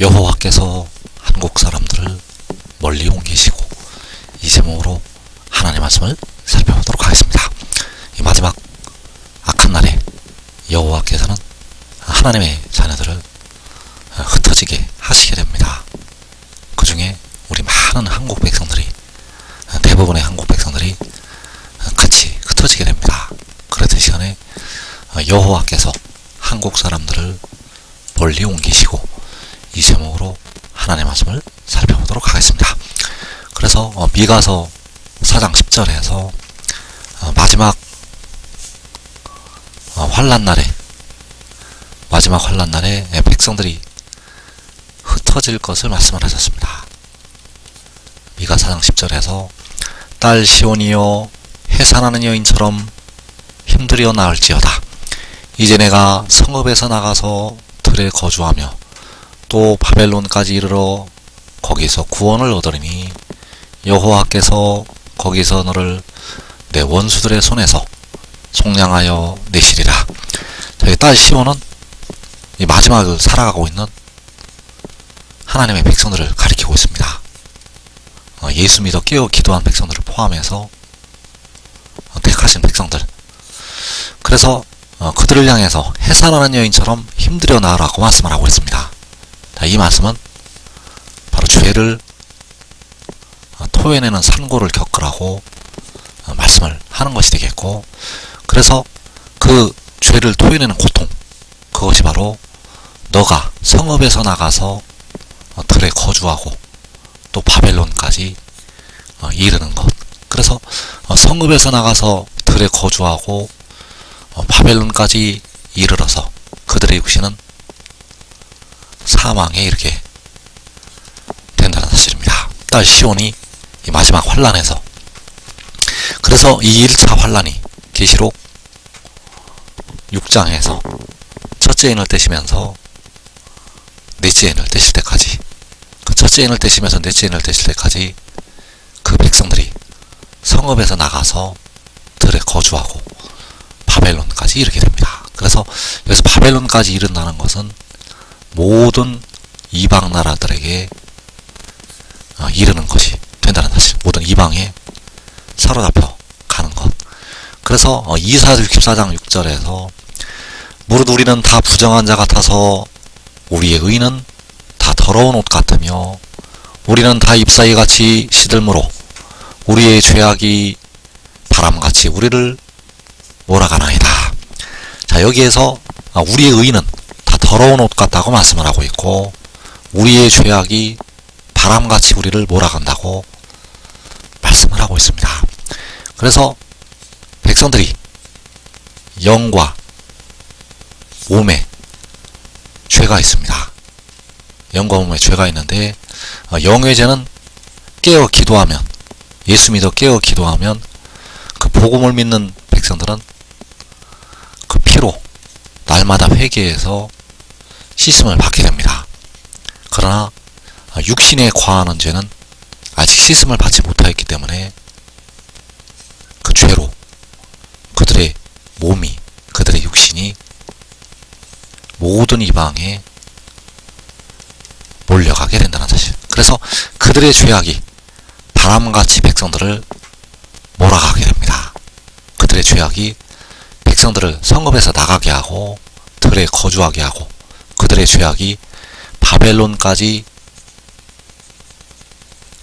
여호와께서 한국 사람들을 멀리 옮기시고 이 제목으로 하나님의 말씀을 살펴보도록 하겠습니다. 이 마지막 악한 날에 여호와께서는 하나님의 자녀들을 흩어지게 하시게 됩니다. 그 중에 우리 많은 한국 백성들이 대부분의 한국 백성들이 같이 흩어지게 됩니다. 그랬던 시간에 여호와께서 한국 사람들을 멀리 옮기시고 이 제목으로 하나님의 말씀을 살펴보도록 하겠습니다. 그래서 어, 미가서 4장 10절에서 어, 마지막 어, 환란 날에 마지막 환란 날에 백성들이 흩어질 것을 말씀을 하셨습니다. 미가 4장 10절에서 딸 시온이여 해산하는 여인처럼 힘들여 나을지어다. 이제 내가 성읍에서 나가서 들에 거주하며 또 바벨론까지 이르러 거기서 구원을 얻으리니 여호와께서 거기서 너를 내 원수들의 손에서 속량하여 내시리라. 저희 딸 시온은 이 마지막을 살아가고 있는 하나님의 백성들을 가리키고 있습니다. 어, 예수 믿어 깨어 기도한 백성들을 포함해서 어, 택하신 백성들. 그래서 어, 그들을 향해서 해산하는 여인처럼 힘들여 나으라고 말씀을 하고 있습니다. 자, 이 말씀은 바로 죄를 어, 토해내는 산고를 겪으라고 어, 말씀을 하는 것이 되겠고, 그래서 그 죄를 토해내는 고통, 그것이 바로 너가 성읍에서 나가서 어, 들에 거주하고 또 바벨론까지 이르는 것. 그래서 성읍에서 나가서 들에 거주하고 바벨론까지 이르러서 그들의 육신은 사망에 이르게 된다는 사실입니다. 딸 시온이 이 마지막 환란에서 그래서 이 1차 환란이 계시록 6장에서 첫째 인을 떼시면서 넷째 인을 떼실 때까지 그 첫째 인을 떼시면서 넷째 인을 떼실 때까지 그 백성들이 성읍에서 나가서 들에 거주하고 바벨론까지 이르게 됩니다. 그래서 여기서 바벨론까지 이른다는 것은 모든 이방 나라들에게 어, 이르는 것이 된다는 사실. 모든 이방에 사로잡혀 가는 것. 그래서 이사 64장 6절에서 무릇 우리는 다 부정한 자 같아서 우리의 의는 다 더러운 옷 같으며 우리는 다 잎사귀 같이 시들므로 우리의 죄악이 바람같이 우리를 몰아가나이다. 자 여기에서 아, 우리의 의는 더러운 옷 같다고 말씀을 하고 있고 우리의 죄악이 바람같이 우리를 몰아간다고 말씀을 하고 있습니다. 그래서 백성들이 영과 몸에 죄가 있습니다. 영과 몸에 죄가 있는데 어, 영의 죄는 깨어 기도하면 예수 믿어 깨어 기도하면 그 복음을 믿는 백성들은 그 피로 날마다 회개해서 씻음을 받게 됩니다. 그러나 육신에 과하는 죄는 아직 씻음을 받지 못하였기 때문에 그 죄로 그들의 몸이 그들의 육신이 모든 이방에 몰려가게 된다는 사실. 그래서 그들의 죄악이 바람같이 백성들을 몰아가게 됩니다. 그들의 죄악이 백성들을 성읍에서 나가게 하고 들에 거주하게 하고 그들의 죄악이 바벨론까지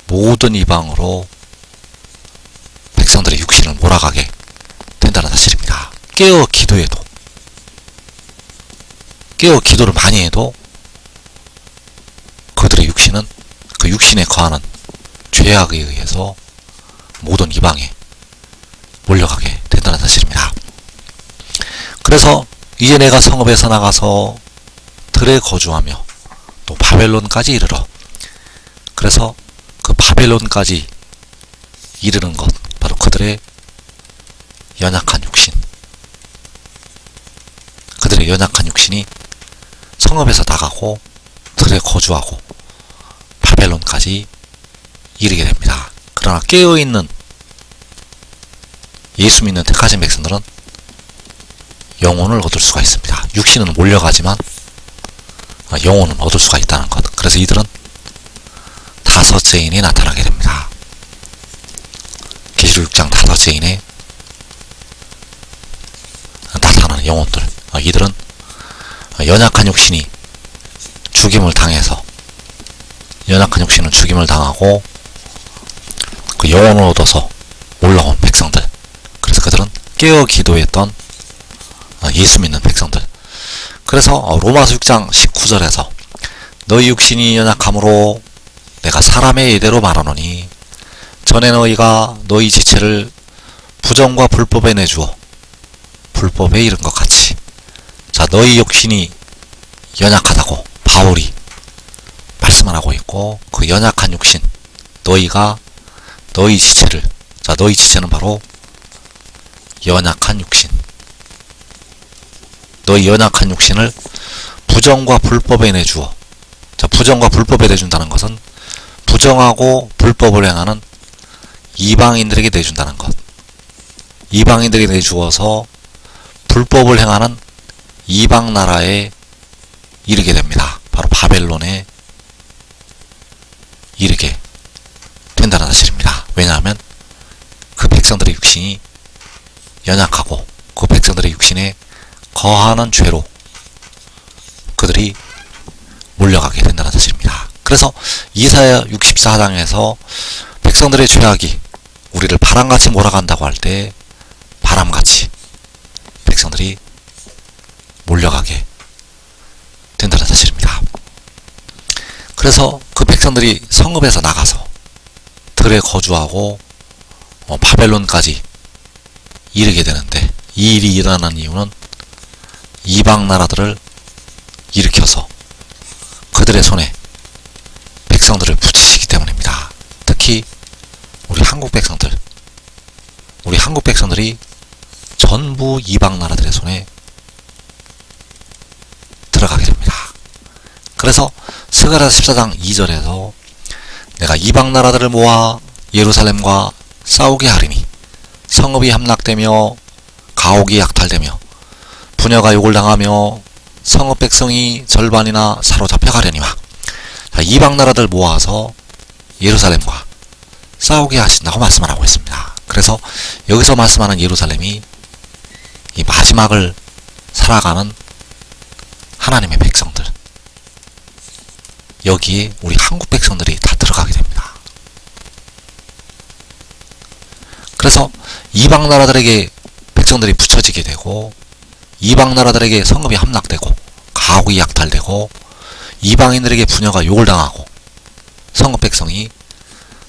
모든 이방으로 백성들의 육신을 몰아가게 된다는 사실입니다. 깨어 기도해도 깨어 기도를 많이 해도 그들의 육신은 그 육신에 거하는 죄악에 의해서 모든 이방에 몰려가게 된다는 사실입니다. 그래서 이제 내가 성읍에서 나가서 들에 거주하며 또 바벨론까지 이르러 그래서 그 바벨론까지 이르는 것 바로 그들의 연약한 육신 그들의 연약한 육신이 성읍에서 나가고 들에 거주하고 바벨론까지 이르게 됩니다. 그러나 깨어있는 예수 믿는 택하신 백성들은 영혼을 얻을 수가 있습니다. 육신은 몰려가지만 어, 영혼은 얻을 수가 있다는 것. 그래서 이들은 다섯째인이 나타나게 됩니다. 계시록 6장 다섯째인에 나타나는 영혼들. 어, 이들은 어, 연약한 육신이 죽임을 당해서 연약한 육신은 죽임을 당하고 그 영혼을 얻어서 올라온 백성들. 그래서 그들은 깨어 기도했던 어, 예수 믿는 백성들. 그래서 어, 로마서 6장 19절에서 너희 육신이 연약함으로 내가 사람의 예대로 말하노니 전에 너희가 너희 지체를 부정과 불법에 내주어 불법에 이른 것 같이 자 너희 육신이 연약하다고 바울이 말씀을 하고 있고 그 연약한 육신 너희가 너희 지체를 자 너희 지체는 바로 연약한 육신 너희 연약한 육신을 부정과 불법에 내주어 자 부정과 불법에 내준다는 것은 부정하고 불법을 행하는 이방인들에게 내준다는 것 이방인들에게 내주어서 불법을 행하는 이방 나라에 이르게 됩니다. 바로 바벨론에 이르게 된다는 사실입니다. 왜냐하면 그 백성들의 육신이 연약하고 그 백성들의 육신에 거하는 죄로 그들이 몰려가게 된다는 사실입니다. 그래서 이사야 64장에서 백성들의 죄악이 우리를 바람같이 몰아간다고 할 때 바람같이 백성들이 몰려가게 된다는 사실입니다. 그래서 그 백성들이 성읍에서 나가서 들에 거주하고 어, 바벨론까지 이르게 되는데 이 일이 일어나는 이유는 이방 나라들을 일으켜서 그들의 손에 백성들을 붙이시기 때문입니다. 특히 우리 한국 백성들, 우리 한국 백성들이 전부 이방 나라들의 손에 들어가게 됩니다. 그래서 스가랴 14장 2절에서 내가 이방 나라들을 모아 예루살렘과 싸우게 하리니 성읍이 함락되며 가옥이 약탈되며 부녀가 욕을 당하며 성읍 백성이 절반이나 사로잡혀 가려니와 이방 나라들 모아서 예루살렘과 싸우게 하신다고 말씀을 하고 있습니다. 그래서 여기서 말씀하는 예루살렘이 이 마지막을 살아가는 하나님의 백성들 여기에 우리 한국 백성들이 다 들어가게 됩니다. 그래서 이방 나라들에게 백성들이 붙여지게 되고 이방 나라들에게 성읍이 함락되고 가옥이 약탈되고 이방인들에게 부녀가 욕을 당하고 성읍 백성이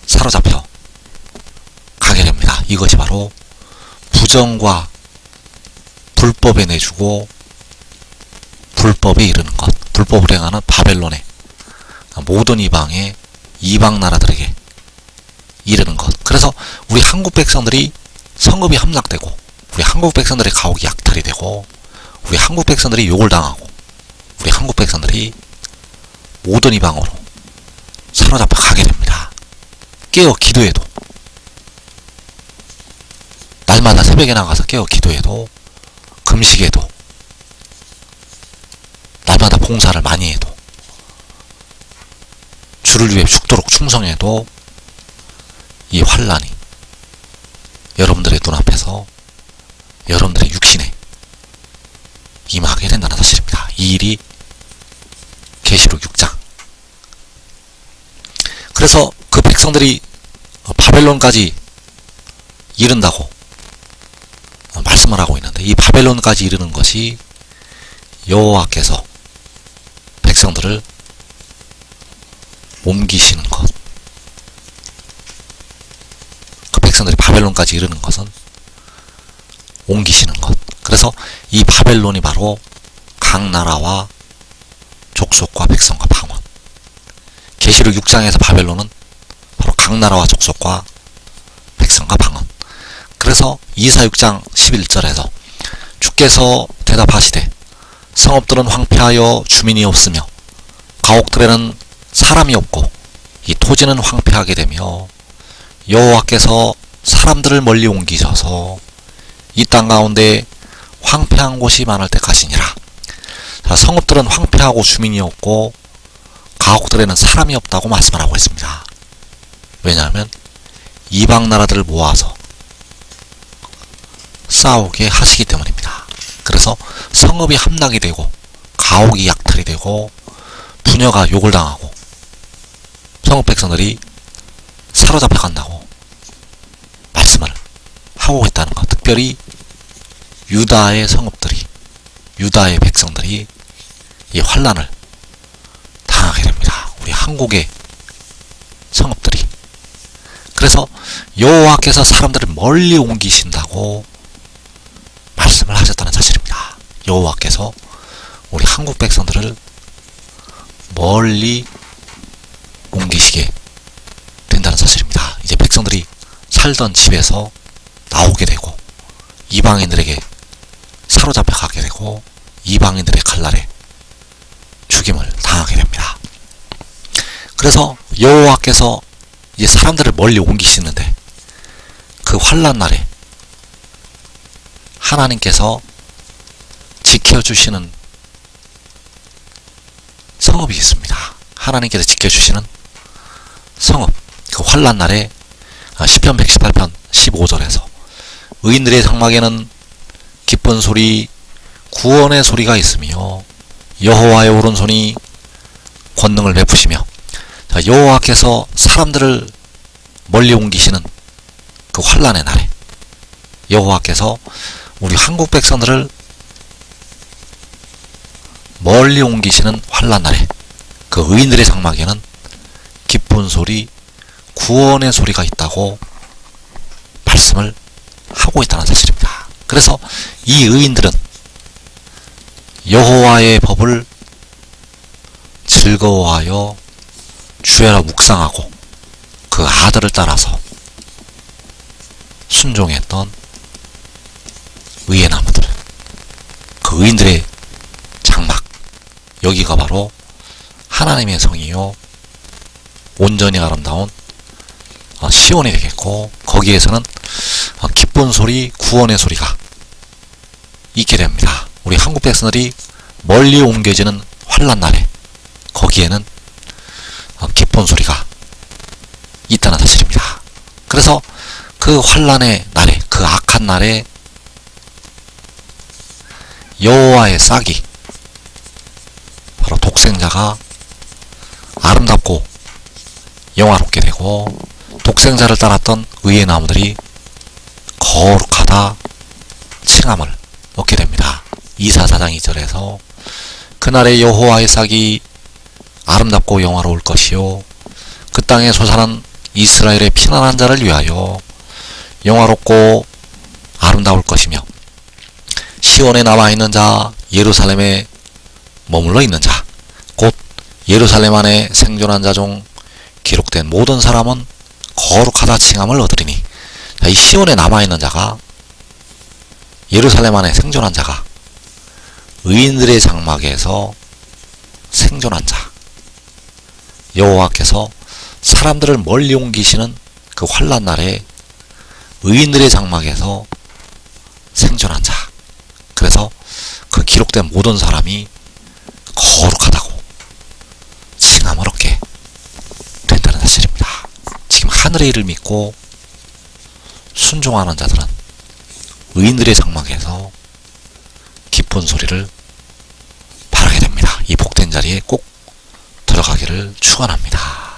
사로잡혀 가게 됩니다. 이것이 바로 부정과 불법에 내주고 불법에 이르는 것, 불법을 행하는 바벨론의 모든 이방의 이방 나라들에게 이르는 것. 그래서 우리 한국 백성들이 성읍이 함락되고 우리 한국 백성들의 가옥이 약탈이 되고 우리 한국 백성들이 욕을 당하고 우리 한국 백성들이 모든 이방으로 사로잡혀 가게 됩니다. 깨어 기도해도 날마다 새벽에 나가서 깨어 기도해도 금식해도 날마다 봉사를 많이 해도 주를 위해 죽도록 충성해도 이 환란이 여러분들의 눈앞에서 여러분들의 임하게 된다는 사실입니다. 이 일이 계시록 6장. 그래서 그 백성들이 바벨론까지 이른다고 말씀을 하고 있는데 이 바벨론까지 이르는 것이 여호와께서 백성들을 옮기시는 것. 그 백성들이 바벨론까지 이르는 것은 옮기시는 것. 그래서 이 바벨론이 바로 각 나라와 족속과 백성과 방언. 계시록 6장에서 바벨론은 바로 각 나라와 족속과 백성과 방언. 그래서 이사 6장 11절에서 주께서 대답하시되 성읍들은 황폐하여 주민이 없으며 가옥들에는 사람이 없고 이 토지는 황폐하게 되며 여호와께서 사람들을 멀리 옮기셔서 이 땅 가운데 황폐한 곳이 많을 때 가시니라. 자, 성읍들은 황폐하고 주민이 없고 가옥들에는 사람이 없다고 말씀을 하고 있습니다. 왜냐하면 이방 나라들을 모아서 싸우게 하시기 때문입니다. 그래서 성읍이 함락이 되고 가옥이 약탈이 되고 부녀가 욕을 당하고 성읍 백성들이 사로잡혀 간다고 말씀을 하고 있다는 것. 특별히 유다의 성읍들이 유다의 백성들이 이 환란을 당하게 됩니다. 우리 한국의 성읍들이 그래서 여호와께서 사람들을 멀리 옮기신다고 말씀을 하셨다는 사실입니다. 여호와께서 우리 한국 백성들을 멀리 옮기시게 된다는 사실입니다. 이제 백성들이 살던 집에서 나오게 되고 이방인들에게 사로잡혀 가게 되고 이방인들의 칼날에 죽임을 당하게 됩니다. 그래서 여호와께서 이제 사람들을 멀리 옮기시는데 그 환란 날에 하나님께서 지켜주시는 성읍이 있습니다. 하나님께서 지켜주시는 성읍 그 환란 날에 아, 시편 118편 15절에서 의인들의 장막에는 기쁜 소리 구원의 소리가 있으며 여호와의 오른손이 권능을 베푸시며 자, 여호와께서 사람들을 멀리 옮기시는 그 환란의 날에 여호와께서 우리 한국 백성들을 멀리 옮기시는 환란 날에 그 의인들의 장막에는 기쁜 소리 구원의 소리가 있다고 말씀을 하고 있다는 사실입니다. 그래서 이 의인들은 여호와의 법을 즐거워하여 주야라 묵상하고 그 아들을 따라서 순종했던 의의 나무들 그 의인들의 장막 여기가 바로 하나님의 성이요 온전히 아름다운 어, 시온이 되겠고 거기에서는 어, 기쁜 소리 구원의 소리가 있게 됩니다. 우리 한국 백성들이 멀리 옮겨지는 환란 날에 거기에는 어, 기쁜 소리가 있다는 사실입니다. 그래서 그 환란의 날에 그 악한 날에 여호와의 싹이 바로 독생자가 아름답고 영화롭게 되고 독생자를 따랐던 의의 나무들이 거룩하다 칭함을 얻게 됩니다. 이사 4장 2절에서 그날의 여호와의 싹이 아름답고 영화로울 것이요 그 땅에 솟아난 이스라엘의 피난한 자를 위하여 영화롭고 아름다울 것이며 시온에 남아 있는 자 예루살렘에 머물러 있는 자 곧 예루살렘 안에 생존한 자 중 기록된 모든 사람은 거룩하다 칭함을 얻으리니 자, 이 시온에 남아 있는 자가 예루살렘 안에 생존한 자가 의인들의 장막에서 생존한 자 여호와께서 사람들을 멀리 옮기시는 그 환란 날에 의인들의 장막에서 생존한 자 그래서 그 기록된 모든 사람이 거룩하다고 칭함을 얻게 된다는 사실입니다. 지금 하늘의 일을 믿고 순종하는 자들은 의인들의 장막에서 기쁜 소리를 바라게 됩니다. 이 복된 자리에 꼭 들어가기를 축원합니다.